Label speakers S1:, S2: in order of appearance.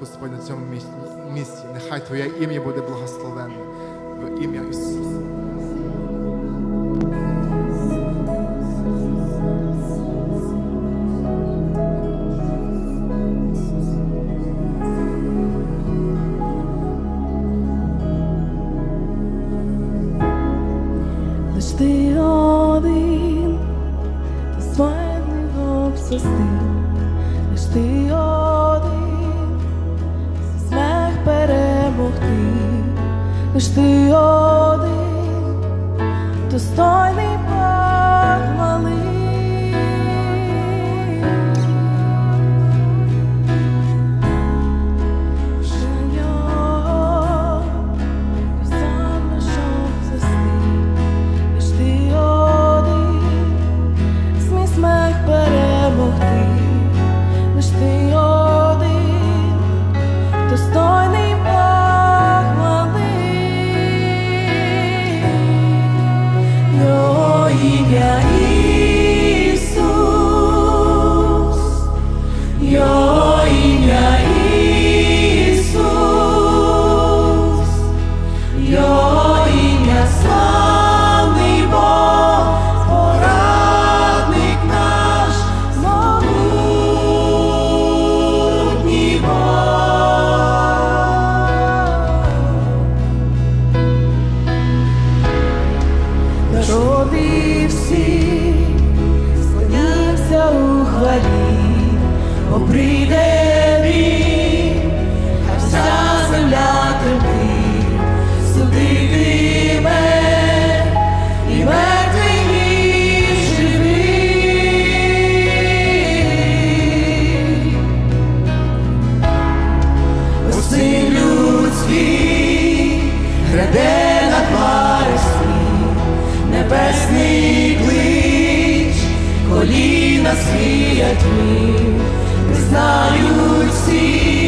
S1: Господь, на цьому місці. Нехай Твоє ім'я буде благословенне в ім'я Ісуса.
S2: лиш ти один достойний. Щоди всі склонявся у хвалі, бо прийде. нас віять ми, не знають всі.